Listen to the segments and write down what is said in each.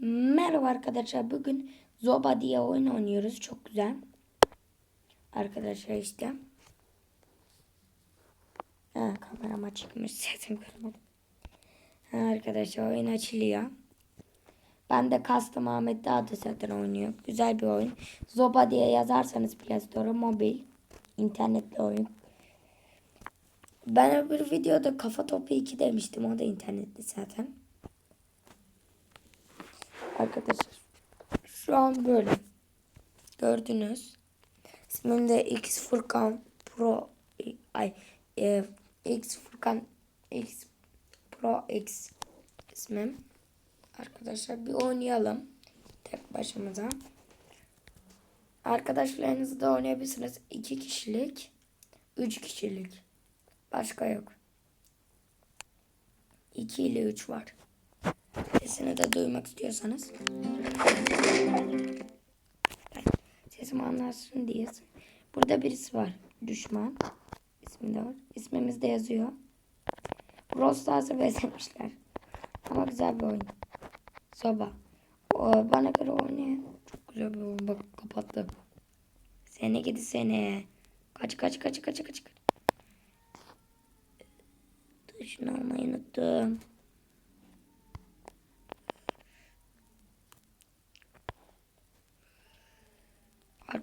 Merhaba arkadaşlar. Bugün Zoba diye oyun oynuyoruz. Çok güzel. Arkadaşlar işte. Ha, kameram açıkmış. Sesim görmedim. Ha, arkadaşlar oyun açılıyor. Ben de Custom Ahmet adı zaten oynuyor. Güzel bir oyun. Zoba diye yazarsanız Play Store'a mobil. internetli oyun. Ben öbür videoda Kafa Topu 2 demiştim. O da internetli zaten. Arkadaşlar şu an böyle. Gördünüz. İsmim de X Furkan Pro ay e, X Furkan X Pro X ismim. Arkadaşlar bir oynayalım. Tek başımıza. Arkadaşlarınızla da oynayabilirsiniz. 2 kişilik, 3 kişilik. Başka yok. 2 ile 3 var. Sesini de duymak istiyorsanız. Sesimi anlarsın diye. Burada birisi var. Düşman. İsmi de var. İsmimiz de yazıyor. Brawl Stars'a benzemişler. Ama güzel bir oyun. Soba. O, bana göre oynuyor. Çok güzel bir oyun. Bak kapattı. Sene gidi sene. Kaç kaç kaç kaç kaç. kaç. Şunu almayı unuttum.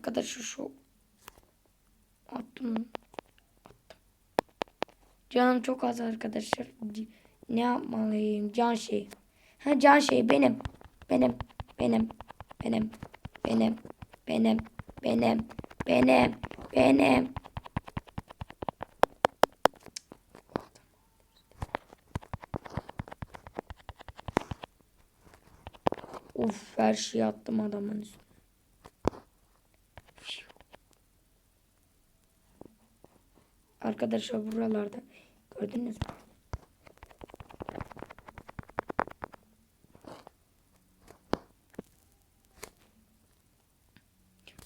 Arkadaşlar şu attım. attım. Canım çok az arkadaşlar. Ne yapmalıyım? Can şey. Ha can şey benim. Benim. Benim. Benim. Benim. Benim. Benim. Benim. Benim. Uf her şeyi attım adamın üstüne. Arkadaşlar buralarda gördünüz mü?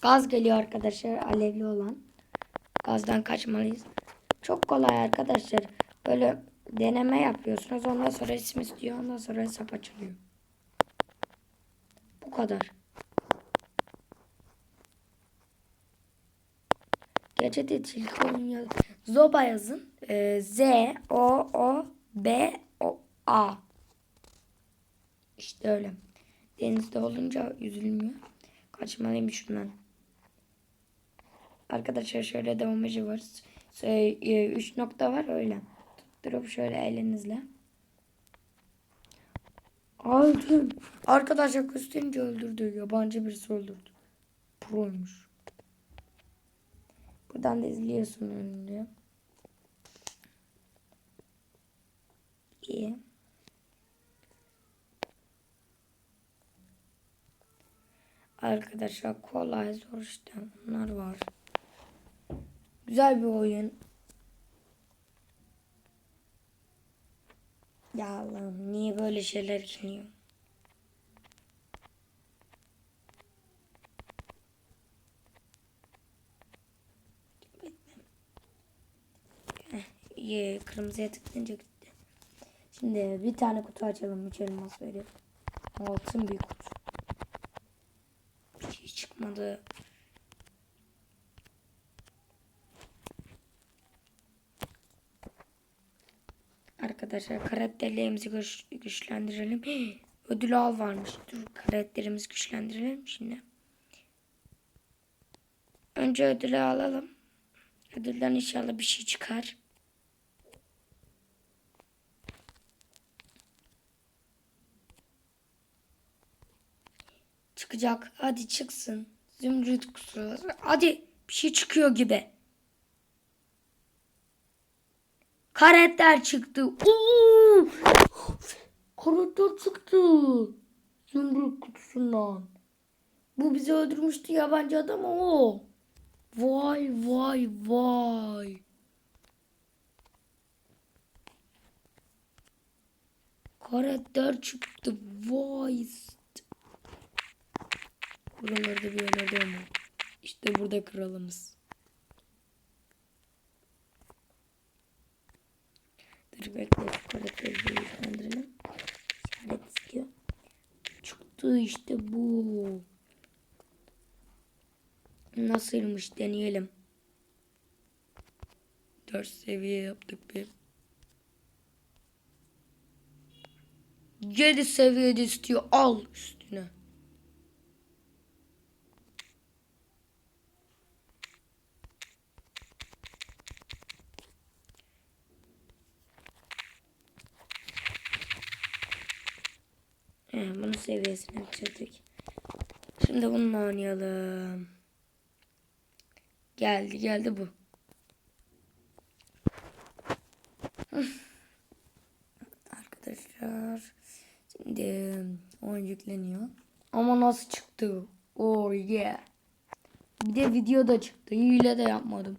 Gaz geliyor arkadaşlar alevli olan. Gazdan kaçmalıyız. Çok kolay arkadaşlar. Böyle deneme yapıyorsunuz. Ondan sonra isim istiyor. Ondan sonra hesap açılıyor. Bu kadar. Gece de tilki oyun yaz. Zoba yazın. Ee, Z O O B O A. İşte öyle. Denizde olunca yüzülmüyor. Kaçmalıyım şundan. Arkadaşlar şöyle de emoji var. Üç nokta var öyle. Tutturup şöyle elinizle. Aldım. Arkadaşlar gösterince öldürdü. Yabancı birisi öldürdü. Proymuş. Buradan da izliyorsun önünde. İyi. Arkadaşlar kolay zor işte bunlar var. Güzel bir oyun. Ya Allah'ım niye böyle şeyler geliyor? Ye, kırmızıya tıklayınca gitti. Şimdi bir tane kutu açalım. Üç elmas veriyor. Altın bir kutu. Bir şey çıkmadı. Arkadaşlar karakterlerimizi güç, güçlendirelim. Ödül al varmış. Dur karakterimizi güçlendirelim şimdi. Önce ödülü alalım. Ödülden inşallah bir şey çıkar. Çıkacak. Hadi çıksın. Zümrüt kusurları. Hadi bir şey çıkıyor gibi. Karakter çıktı. Oo! Karakter çıktı. Zümrüt kutusundan. Bu bizi öldürmüştü yabancı adam o. Vay vay vay. Karakter çıktı. Vay. Buralarda bir yerlerde olmalı. İşte burada kralımız. Dur bekle bir yönlendirelim. İşaret istiyor. Çıktı işte bu. Nasılmış deneyelim. 4 seviye yaptık bir. 7 seviyede istiyor. Al üstüne. He, bunun seviyesini bitirdik. Şimdi bununla oynayalım. Geldi geldi bu. Arkadaşlar. Şimdi oyun yükleniyor. Ama nasıl çıktı? Oh yeah. Bir de video da çıktı. Hile de yapmadım.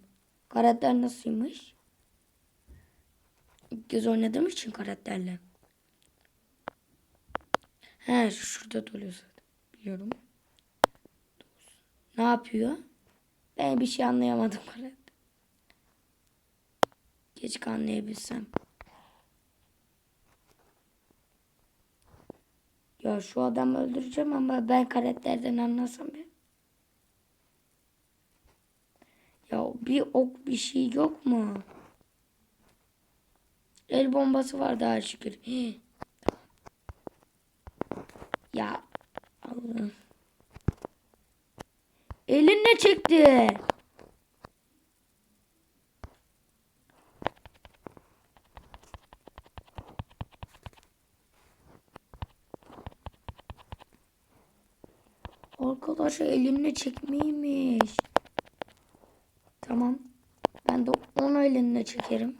Karakter nasılmış? İlk kez oynadığım için karakterle. He şu şurada doluyor zaten. Biliyorum. Ne yapıyor? Ben bir şey anlayamadım karakter. Geç anlayabilsem. Ya şu adamı öldüreceğim ama ben karakterden anlasam ya. Ya bir ok bir şey yok mu? El bombası var daha şükür. Hii. Ya Allah'ım. Elinle çekti. Arkadaşlar elinle çekmeymiş. Tamam. Ben de onu elinle çekerim.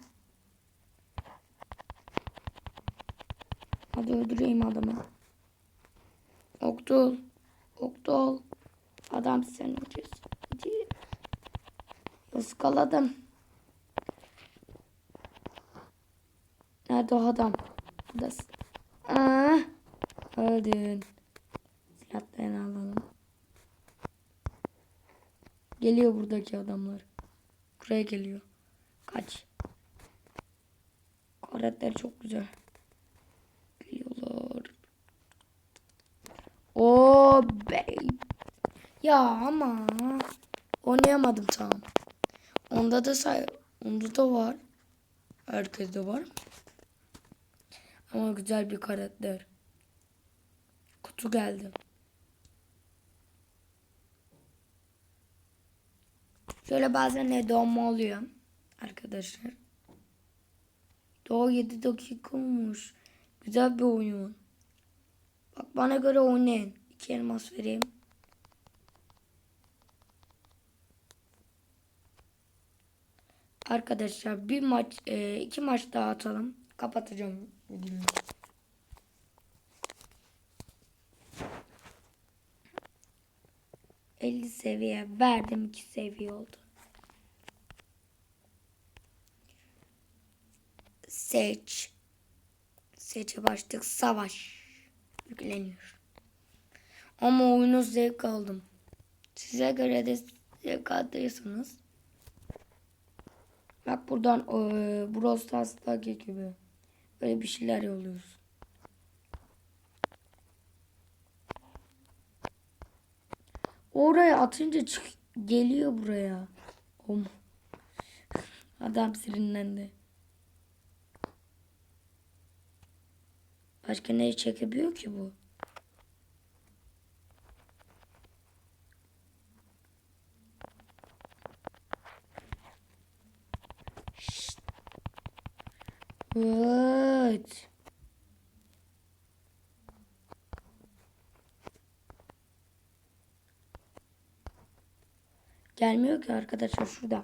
Hadi öldüreyim adamı. Oktul. Oktul. Adam sen öldürsün. Iskaladım. Nerede o adam? Buradasın. Aa, öldün. Silahlarını alalım. Geliyor buradaki adamlar. Buraya geliyor. Kaç. Karakter çok güzel. Geliyorlar. O be. Ya ama oynayamadım tamam. Onda da say onda da var. Herkeste var. Ama güzel bir karakter. Kutu geldi. Şöyle bazen ne doğma oluyor arkadaşlar. Doğu 7 dakika olmuş. Güzel bir oyun. Bak bana göre oynayın. İki elmas vereyim. Arkadaşlar bir maç, e, iki maç daha atalım. Kapatacağım videoyu. Elli seviye verdim iki seviye oldu. Seç. Seçe başladık. Savaş. Yükleniyor. Ama oyunu zevk aldım. Size göre de zevk aldıysanız Bak buradan e, Brawl Stars'taki gibi. Böyle bir şeyler yolluyoruz. Oraya atınca çık geliyor buraya. Om. Adam sinirlendi. Başka neyi çekebiliyor ki bu? Evet. Gelmiyor ki arkadaşlar şurada.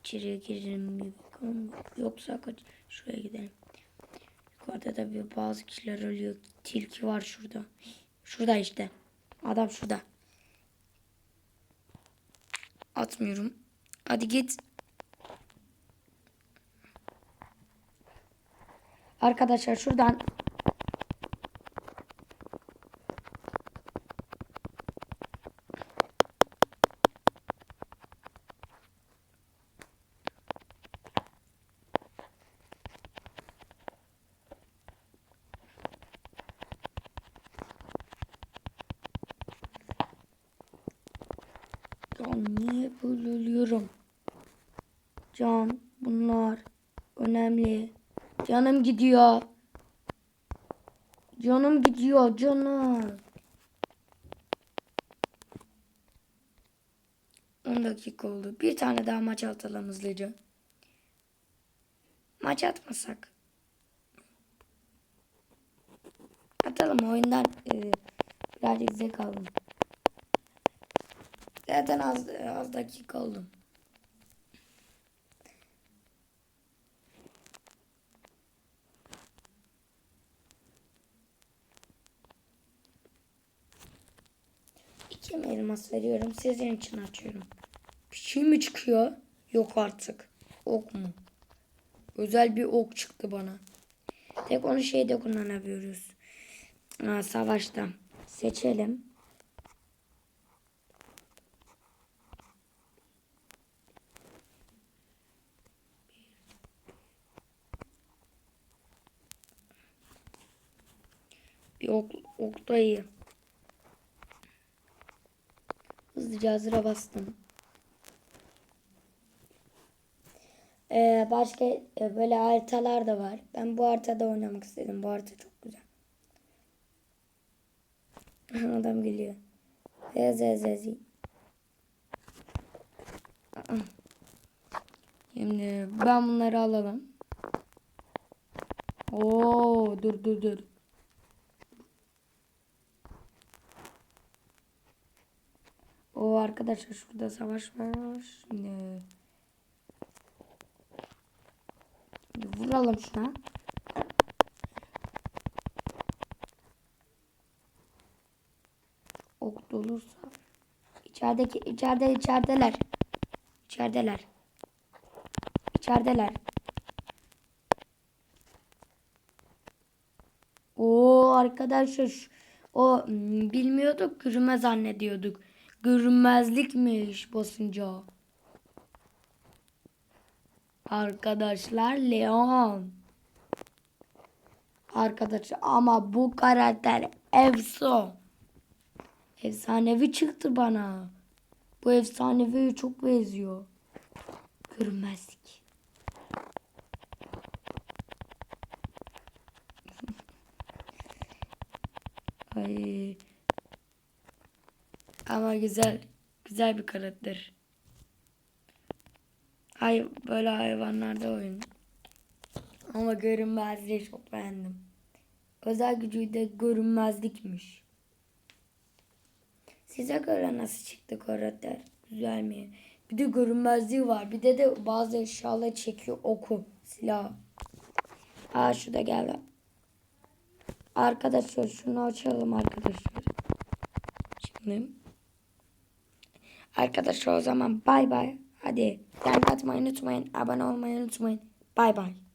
İçeriye girelim bakalım. Yoksa kaç şuraya gidelim. Yukarıda da bir bazı kişiler ölüyor. Tilki var şurada. Şurada işte. Adam şurada. Atmıyorum. Hadi git. Arkadaşlar şuradan Ya niye böyle ölüyorum? Can bunlar önemli. Canım gidiyor. Canım gidiyor canım. 10 dakika oldu. Bir tane daha maç atalım hızlıca. Maç atmasak. Atalım oyundan e, birazcık zevk aldım. Zaten az, az dakika oldu. Elmas veriyorum. Sizin için açıyorum. Bir şey mi çıkıyor? Yok artık. Ok mu? Özel bir ok çıktı bana. Tek onu şeyde kullanabiliyoruz. Aa, savaşta. Seçelim. Bir ok, ok da iyi. Hızlıca hazıra bastım. Ee, başka e, böyle haritalar da var. Ben bu haritada oynamak istedim. Bu harita çok güzel. Adam geliyor. Zezezezi. Şimdi ben bunları alalım. Oo dur dur dur. O arkadaşlar şurada savaş var. Şimdi vuralım şuna. Ok dolursa. İçerideki içeride içerideler. İçerideler. İçerideler. Oo arkadaşlar şu- o hmm, bilmiyorduk görünmez zannediyorduk. Görünmezlikmiş basınca. Arkadaşlar Leon. Arkadaşlar ama bu karakter efso. Efsanevi çıktı bana. Bu efsaneviye çok benziyor. Görünmezlik. Ay. Ama güzel. Güzel bir karakter. Hay böyle hayvanlarda oyun. Ama görünmezliği çok beğendim. Özel gücü de görünmezlikmiş. Size göre nasıl çıktı karakter? Güzel mi? Bir de görünmezliği var. Bir de de bazı eşyaları çekiyor oku, silah. Aa şu da geldi. Arkadaşlar şunu açalım arkadaşlar. Şimdi. Arkadaşlar o zaman bay bay. Hadi like atmayı unutmayın. Abone olmayı unutmayın. Bay bay.